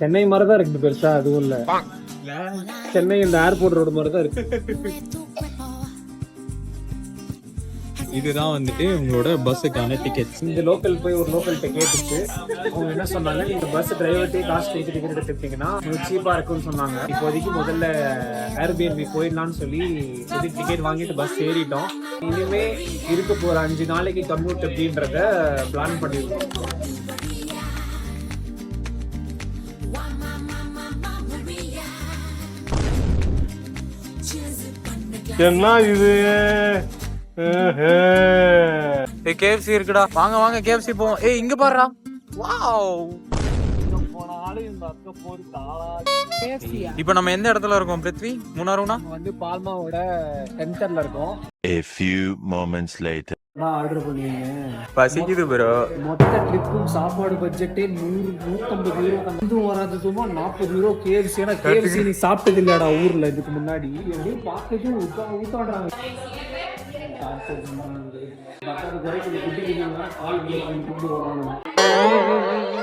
சென்னை மாதிரி தான் இருக்குது பெருசா அதுவும் இல்ல. சென்னை இந்த ஏர்போர்ட் ரோடு மாதிரி தான் இருக்கு. இதுதான் வந்துட்டு உங்களோட பஸ்ஸுக்கான டிக்கெட்ஸ் இந்த லோக்கல் போய் ஒரு லோக்கல் கேட்டுச்சு அவங்க என்ன சொன்னாங்க நீங்க பஸ் டிரைவர்ட்டே காசு கொடுத்து டிக்கெட் எடுத்துக்கிட்டீங்கன்னா உங்களுக்கு சீப்பா இருக்கும்னு சொன்னாங்க. இப்போதைக்கு முதல்ல ஏர்பிஎன்பி போயிடலாம்னு சொல்லி டிக்கெட் வாங்கிட்டு பஸ் ஏறிட்டோம். இனிமே இருக்க போற அஞ்சு நாளைக்கு கம்யூட் அப்படின்றத பிளான் பண்ணிருக்கோம். என்ன இது? ஏய் கேஎஃப்சி இருக்குடா. வாங்க வாங்க கேஎஃப்சி போவோம். ஏய் இங்க பாருடா. வாவ். இப்போ நம்ம எந்த இடத்துல இருக்கோம் பிருத்வி? மூணாறுனா வந்து பால்மாவோட சென்டர்ல இருக்கோம். A few moments later. Order பண்ணிருக்கேன் பசிக்குது ப்ரோ மொத்த ட்ரிப்பும் சாப்பாடு பட்ஜெட்டே நூறு நூத்தம்பது யூரோ இதுவும் வராததுமா நாற்பது யூரோ கேஎஃப்சி ஏன்னா கேஎஃப்சி நீ சாப்பிட்டது இல்லடா ஊர்ல இதுக்கு முன்னாடி. எப்படியும் பார்த்துட்டு ஊத்தா ஊத்தாடுறாங்க குட்டி கால் கொண்டு வராங்க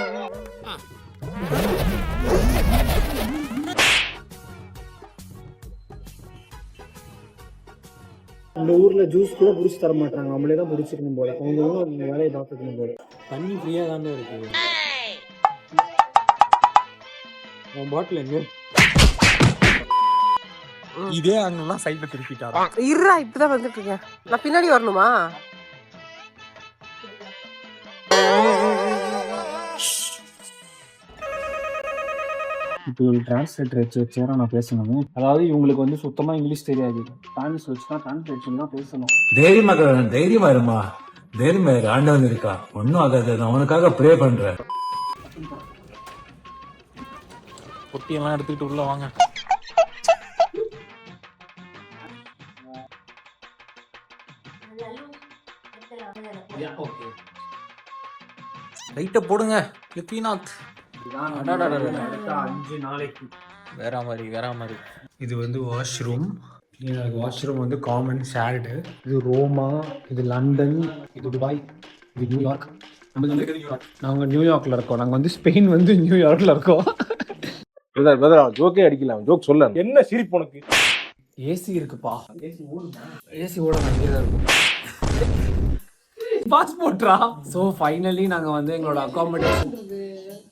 இந்த ஊர்ல ஜூஸ் கூட புடிச்சு தர மாட்டாங்க. நம்மளே தான் புடிச்சிக்கணும் போல. அவங்க அவங்க வேலையை பார்த்துக்கணும் போல. தண்ணி ஃப்ரீயா தானே இருக்கு. உன் பாட்டில் எங்க? இதே அங்கெல்லாம் சைட்ல திருப்பிட்டாரா. இருடா இப்பதான் வந்துட்டு இருக்கேன். நான் பின்னாடி வரணுமா? இப்போ ஒரு டிரான்ஸ்லேட்டர் வச்சு வச்சேன் நான் பேசணும்? அதாவது இவங்களுக்கு வந்து சுத்தமா இங்கிலீஷ் தெரியாது. ஸ்பானிஷ் வச்சு தான் டிரான்ஸ்லேஷன் தான் பேசணும். தைரியமா தைரியமா இருமா. தைரியமா இரு ஆண்டவன் இருக்கா. ஒன்னும் ஆகாது நான் உனக்காக ப்ரே பண்றேன். பொட்டியெல்லாம் எடுத்துக்கிட்டு உள்ள வாங்க. லைட்டை போடுங்க லித்விநாத் அஞ்சு நாளைக்கு. வேற மாதிரி வேற மாதிரி. இது வந்து வாஷ்ரூம் வாஷ்ரூம் வந்து காமன் ஷேர்டு இது ரோமா இது லண்டன் இது துபாய் இது நியூயார்க் நாங்கள் நியூயார்க்ல இருக்கோம். நாங்கள் வந்து ஸ்பெயின் வந்து நியூயார்க்ல இருக்கோம். ஜோக்கே அடிக்கலாம் ஜோக் சொல்ல என்ன சிரிப்பு உனக்கு? ஏசி இருக்குப்பா. ஏசி ஓடுமா? ஏசி ஓட வேண்டியதா இருக்கும். பாஸ்போர்ட்ரா ஸோ ஃபைனலி நாங்கள் வந்து எங்களோட அகாமடேஷன்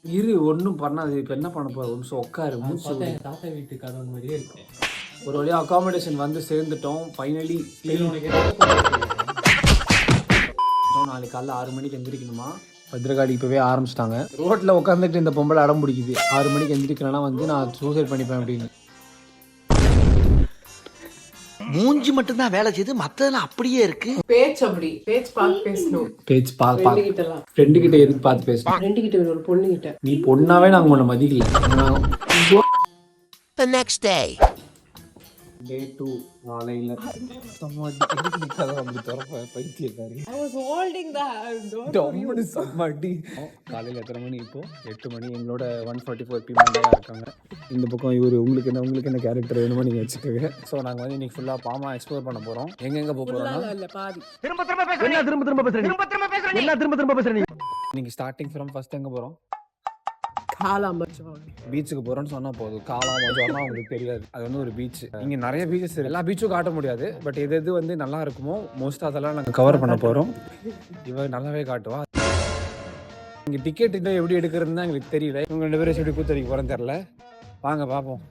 இரு ஒன்றும் பண்ணாது. இப்போ என்ன பண்ண போகிறோம் ஒரு நிமிஷம் உட்காரு மூச்சு. தாத்தா வீட்டு கதை மாதிரியே இருக்கும் ஒரு வழியாக அகாமடேஷன் வந்து சேர்ந்துட்டோம். ஃபைனலி நாளைக்கு காலைல ஆறு மணிக்கு எந்திரிக்கணுமா? பத்திரகாளி இப்போவே ஆரம்பிச்சிட்டாங்க. ரோட்டில் உட்காந்துட்டு இந்த பொம்பளை அடம் பிடிக்குது. ஆறு மணிக்கு எந்திரிக்கலன்னா வந்து நான் சூசைட் பண்ணிப்பேன் அப்படின்னு. மூஞ்சி மட்டும்தான் வேலை செய்யுது மத்ததெல்லாம் அப்படியே இருக்கு. பேச்சு அப்படி. பேச்சு பார்த்து பேசணும். பேச்சு பா பா ரெண்டு கிட்ட எல்லாம் ஃப்ரெண்டு கிட்ட எதுக்கு பார்த்து பேசணும்? ரெண்டு கிட்ட ஒரு பொண்ணு கிட்ட நீ பொண்ணாவே நாங்கள் உன்னை மதிக்கல. The next day. Day two காலையில் பைத்தியக்காரி. I was holding the hand. Don't டம்முனு செம்ம அடி காலையில் எத்தனை மணி இப்போ? எட்டு மணி. எங்களோட ஒன் ஃபார்ட்டி ஃபோர் பி இருக்காங்க. இந்த பக்கம் இவர் உங்களுக்கு என்ன உங்களுக்கு என்ன கேரக்டர் வேணுமோ நீங்கள் வச்சுக்கோங்க. ஸோ நாங்கள் வந்து இன்னைக்கு ஃபுல்லாக பாமா எக்ஸ்ப்ளோர் பண்ண போகிறோம் எங்கெங்கே போக போகிறோம்னா இல்ல பாதி. என்ன திரும்ப திரும்ப பேசுறீங்க? என்ன திரும்ப திரும்ப பேசுறீங்க? இன்னைக்கு ஸ்டார்டிங் ஃப்ரம் ஃபர்ஸ்ட் எங்கே போகிறோம் காலம் மச்சம் பீச்சுக்கு போகிறோம்னு சொன்னால் போதும். காலம் மஜோலாம் உங்களுக்கு தெரியாது. அது வந்து ஒரு பீச் இங்கே நிறைய பீச்சஸ் எல்லா பீச்சும் காட்ட முடியாது. பட் எது எது வந்து நல்லா இருக்குமோ மோஸ்ட் அதெல்லாம் நாங்கள் கவர் பண்ண போகிறோம் இவ நல்லாவே காட்டுவா. இங்கே டிக்கெட் இன்னும் எப்படி எடுக்கிறதுன்னு எங்களுக்கு தெரியல. இவங்க ரெண்டு பேரும் எப்படி கூத்தடிக்க போகிறேன்னு தெரில வாங்க பார்ப்போம்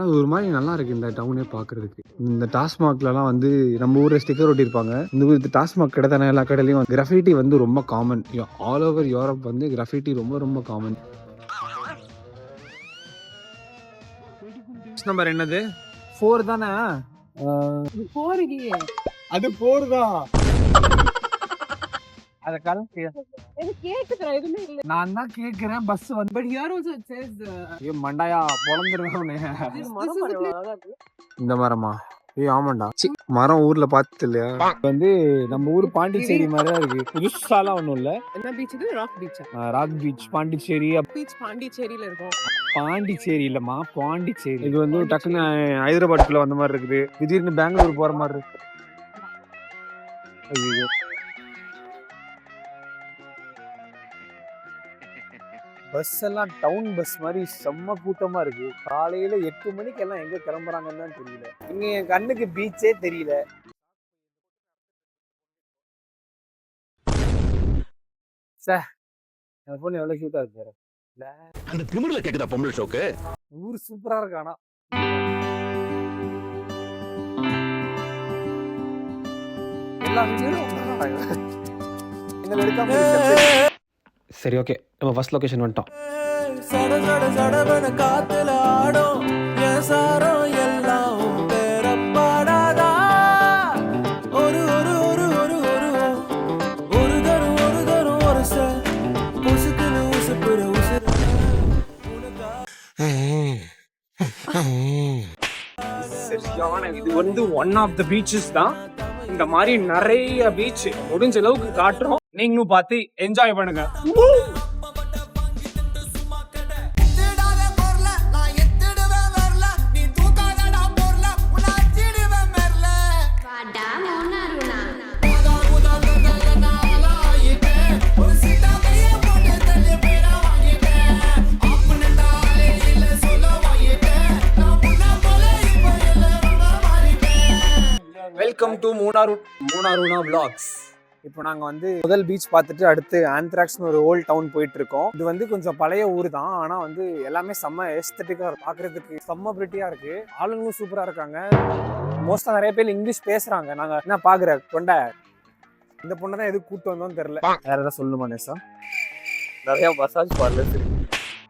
அது ஒரு மாதிரி நல்லா இருக்கு இந்த டவுனே பார்க்கறதுக்கு இந்த டாஸ்மாக்லலாம் வந்து நம்ம ஊரில் ஸ்டிக்கர் ஒட்டியிருப்பாங்க. இந்த ஊர் டாஸ்மாக் கடை தானே எல்லா கடையிலையும். கிராஃபிட்டி வந்து ரொம்ப காமன் ஆல் ஓவர் யூரோப் வந்து கிராஃபிட்டி ரொம்ப ரொம்ப காமன் நம்பர் என்னது? ஃபோர் தானே? போறீங்க அது ஃபோர் தான். அத கேக்குதுடா எதுவுமே இல்ல. நான் தான் கேக்குறேன் பஸ் வந்து says uh, ஐயோ மண்டாயா இருக்கு. இந்த மரமா? ஏய் ஆமாண்டா. மரம் ஊர்ல பார்த்து இல்லையா வந்து நம்ம ஊர் பாண்டிச்சேரி மாதிரி தான் இருக்கு. புதுசாலாம் ஒன்றும் இல்ல. என்ன பீச் இது? Rock ah rock beach Pondicherry. Beach பாண்டிச்சேரியில இருக்கும். பாண்டிச்சேரி இல்லம்மா பாண்டிச்சேரி. இது வந்து டக்குன்னு ஹைதராபாத்குள்ள வந்த மாதிரி இருக்குது. திடீர்னு பெங்களூர் போற மாதிரி இருக்கு. ஐயோ பஸ் எல்லாம் டவுன் பஸ் மாதிரி செம்ம கூட்டமா இருக்கு. காலையில எட்டு மணிக்கு எல்லாம் எங்க கிளம்புறாங்கன்னு தான் தெரியல. இங்க என் கண்ணுக்கு பீச்சே தெரியல. சே என் பொண்ணு எவ்வளவு கியூட்டா இருக்கு பாரு. இல்ல அந்த திமிர்ல கேக்குதா பொம்பளை ஷோக்கு? ஊர் சூப்பரா இருக்கு ஆனா எல்லா எங்களை எடுக்காம. சரி ஓகே நம்ம ஃபர்ஸ்ட் லொக்கேஷன் வந்துட்டோம். சட சட சடவன காத்துல ஆடும் என் சாரம் எல்லாம் ஒரு ஒரு ஒரு ஒரு ஒரு ஒரு தரும் ஒரு தரும் ஒரு சார் உசுக்குன்னு உசுப்புற சரியான இது வந்து ஒன் ஆஃப் த பீச்சஸ் தான். இந்த மாதிரி நிறைய பீச் முடிஞ்ச அளவுக்கு காட்டுறோம். நீங்களும் பார்த்து என்ஜாய் பண்ணுங்க. வெல்கம் டு மூணாரு மூணாருனா பிளாக்ஸ் இப்போ நாங்கள் வந்து முதல் பீச் பார்த்துட்டு அடுத்து ஆந்த்ராக்ஸ்னு ஒரு ஓல்ட் டவுன் போயிட்டு இருக்கோம் இது வந்து கொஞ்சம் பழைய ஊர் தான். ஆனால் வந்து எல்லாமே செம்ம எஸ்தட்டிக்காக பார்க்குறதுக்கு செம்ம பிரிட்டியாக இருக்கு. ஆளுங்களும் சூப்பராக இருக்காங்க. மோஸ்ட்டாக நிறைய பேர் இங்கிலீஷ் பேசுகிறாங்க நாங்கள் என்ன பார்க்குற கொண்ட? இந்த பொண்ணை தான் எதுக்கு கூட்டு வந்தோம்னு தெரில வேற ஏதாவது சொல்லணுமா நேசா? நிறைய மசாஜ் பார்லர்ஸ் இருக்கு.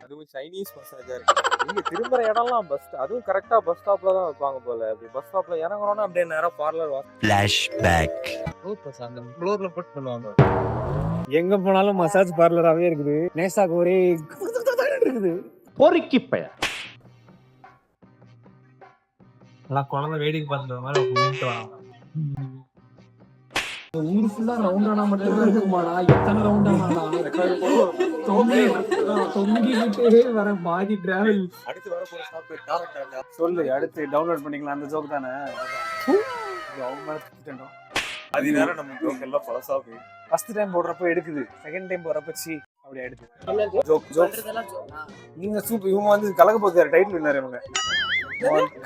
அதுவும் சைனீஸ் மசாஜா இருக்கு. நீங்க திரும்புற இடம்லாம் பஸ் அதுவும் கரெக்டா பஸ் ஸ்டாப்ல தான் வைப்பாங்க போல. அப்படி பஸ் ஸ்டாப்ல இறங்குறோம்னா அப்படியே நேரா பார்லர் வா Flashback. அந்த ஃப்ளோர்ல போட்டு பண்ணுவாங்க. எங்கே போனாலும் மசாஜ் பார்லராகவே இருக்குது. நேசாக்கு ஒரே இருக்குது. பொறுக்கி பய எல்லாம் குழந்தை வேடிக்கை பார்த்துட்டு மாதிரி ஊர் ஃபுல்லா ரவுண்ட் ஆனா மட்டும் தான் இருக்குமாடா. எத்தனை ரவுண்ட் ஆனாடா தொங்கி தொங்கிக்கிட்டே வர பாதி டிராவல் அடுத்து வர போற ஸ்டாப் சொல்லு அடுத்து டவுன்லோட் பண்ணிக்கலாம். அந்த ஜோக் தானே? அது நேரம் நம்ம ஜோக் எல்லாம் பழசா போய் ஃபர்ஸ்ட் டைம் போடுறப்ப எடுக்குது. செகண்ட் டைம் போடுறப்ப சி அப்படி எடுக்குது ஜோக் ஜோக் நீங்க சூப்பர் இவங்க வந்து கலக்க போகுது டைட்டில் வின்னர் இவங்க.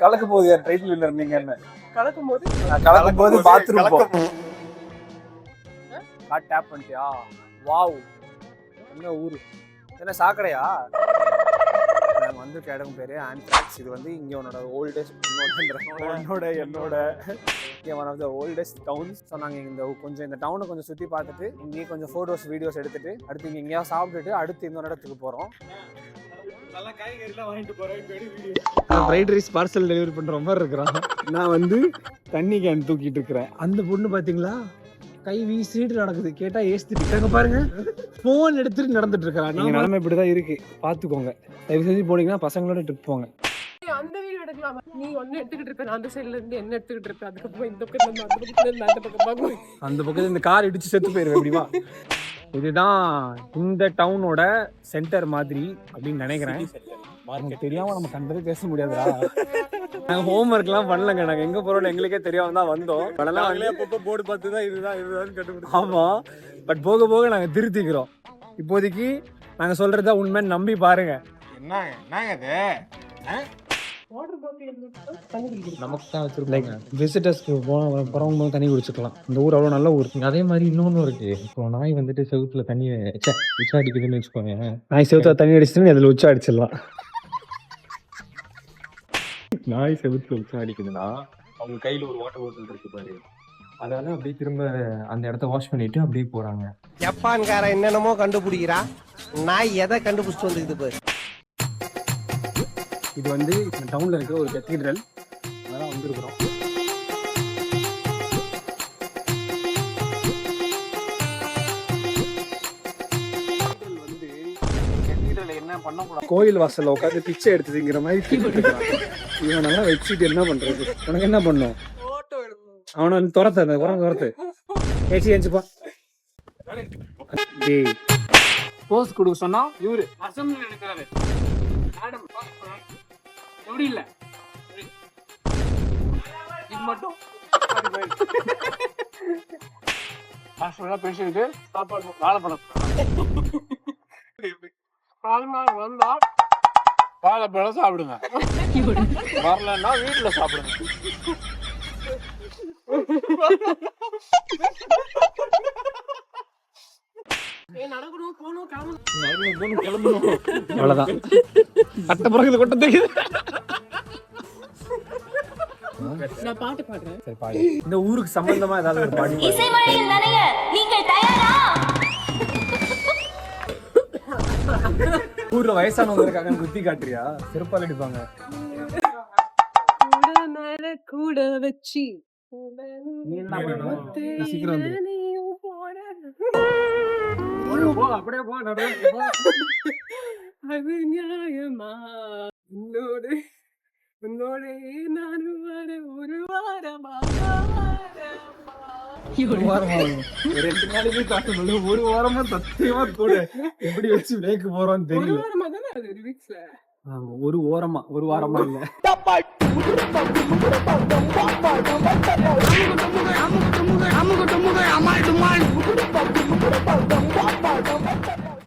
கலக்க போகுது டைட்டில் வின்னர் நீங்க என்ன? கலக்கும் போது நான் கலக்கும் போது பாத்ரூம் காட் டேப் பண்ணிட்டியா? வாவ். என்ன ஊரு? என்ன சாக்கடையா? நாங்க வந்திருக்க இடம் பேரு ஆன்ட்ராக்ஸ் இது வந்து இங்க உன்னோட ஓல்டஸ்ட் என்னோட என்னோட இங்கே one of the oldest towns so நாங்கள் இந்த கொஞ்சம் இந்த டவுனை கொஞ்சம் சுற்றி பார்த்துட்டு இங்கேயே கொஞ்சம் ஃபோட்டோஸ் வீடியோஸ் எடுத்துட்டு அடுத்து இங்கே எங்கேயாவது சாப்பிட்டுட்டு அடுத்து இன்னொரு இடத்துக்கு போகிறோம் ஃப்ரைட் ரைஸ் பார்சல் டெலிவரி பண்ணுற மாதிரி இருக்கிறான். நான் வந்து தண்ணி கேன் தூக்கிட்டு இருக்கிறேன். அந்த பொண்ணு பார்த்தீங்களா கை வீசிட்டு நடக்குது. கேட்டா ஏஸ்திட்டு பாருங்க. ஃபோன் எடுத்துட்டு நடந்துட்டு இருக்கிறான் நீங்க நிலைமை இப்படிதான் இருக்கு. பாத்துக்கோங்க. தயவு செஞ்சு போனீங்கன்னா பசங்களோட ட்ரிப் போங்க. அந்த வீடியோ எடுக்கலாமா? நீ ஒன்னு எடுத்துக்கிட்டு இருக்க. நான் அந்த சைடுல இருந்து என்ன எடுத்துக்கிட்டு இருக்க? அதுக்கப்புறம் இந்த பக்கத்துல இருந்து அந்த பக்கத்துல இருந்து அந்த பக்கம் அந்த பக்கத்துல இந்த கார் இடிச்சு செத்து போயிருவேன். எப்படிவா இதுதான் இந்த டவுனோட சென்டர் மாதிரி அப்படின்னு நினைக்கிறேன். தெரியாம நம்ம கண்டதே பேச முடியாதுடா. நாங்க ஹோம் ஒர்க்லாம் பண்ணலங்க. நாங்க எங்க போறோம்னு எங்களுக்கே தெரியாம தான் வந்தோம். படலாம் அப்பப்போ போர்டு பார்த்து தான் இதுதான் இதுதான் கண்டுபிடிச்சு ஆமா. பட் போக போக நாங்க திருத்திக்கிறோம். இப்போதைக்கு நாங்க சொல்றத உண்மைன்னு நம்பி பாருங்க. என்ன என்னங்க குடிக்கணும் நமக்கு தான் லைக் வச்சிருப்பாங்க விசிட்டர்ஸ்க்கு போன தண்ணி குடிச்சுக்கலாம். இந்த ஊர் அவ்வளோ நல்ல ஊர். அதே மாதிரி இன்னொன்னு இருக்கு. இப்போ நாய் வந்துட்டு செவுத்துல தண்ணி ச்சே, உச்சா அடிக்குதுன்னு வச்சுக்கோங்க நாய் செவுத்துல தண்ணி அடிச்சுட்டு அதில் உச்சா அடிச்சிடலாம். நாய் செவுத்துல உச்சா அடிக்குதுன்னா அவங்க கையில ஒரு வாட்டர் பாட்டில் இருக்கு பாரு. அதால அப்படியே திரும்ப அந்த இடத்த வாஷ் பண்ணிட்டு அப்படியே போறாங்க. ஜப்பான்காரன் என்னென்னமோ கண்டுபிடிக்கிறா. நாய் எதை கண்டுபிடிச்சிட்டு வந்துக்குது பாரு. இது வந்து டவுன்ல இருக்க ஒரு கத்தீட்ரல் அதெல்லாம் வந்திருக்கிறோம். கோயில் வாசல்ல உட்காந்து பிச்சை எடுத்ததுங்கிற மாதிரி feel பண்ணிக்கிறான். இவன் நல்லா வச்சுட்டு என்ன பண்றது? உனக்கு என்ன பண்ணும்? அவனை துரத்து அந்த உரம் துரத்து. ஏச்சி ஏச்சுப்பா டேய். போஸ் கொடுக்க சொன்னா இவரு அசம்பிளி எடுக்கிறாரு மேடம் எப்படி இல்ல? இது மட்டும். பேசிட்டு சாப்பாடு வாழைப்பழம். ஆல்மார் வந்தா வாழைப்பழம் சாப்பிடுங்க. வரலன்னா வீட்டுல சாப்பிடுங்க. அவ்வளவுதான். அட்ட பிறகு கொட்ட தெரியுது நான் பாட்டு பாடுறேன். சரி பாடு. இந்த ஊருக்கு சம்பந்தமா ஏதாவது ஒரு. இசைமழையில் நனைய நீங்கள் தயாரா? ஊர்ல வயசானவங்க இருக்காங்க குத்தி காட்டுறியா? செருப்பால் அடிப்பாங்க. கூட வச்சு சீக்கிரம். அப்படியே போ அது நியாயமா? உன்னோடு உன்னோட நான் வர ஒரு வாரமா? ஒரு வாரம் ரெண்டு நாளைக்கு காட்டணும். ஒரு வாரமா சத்தியமா கூட எப்படி வச்சு மேய்க்கு போறோம்னு தெரியல. ஒரு ஓரமா ஒரு வாரமா இல்ல. அம்மா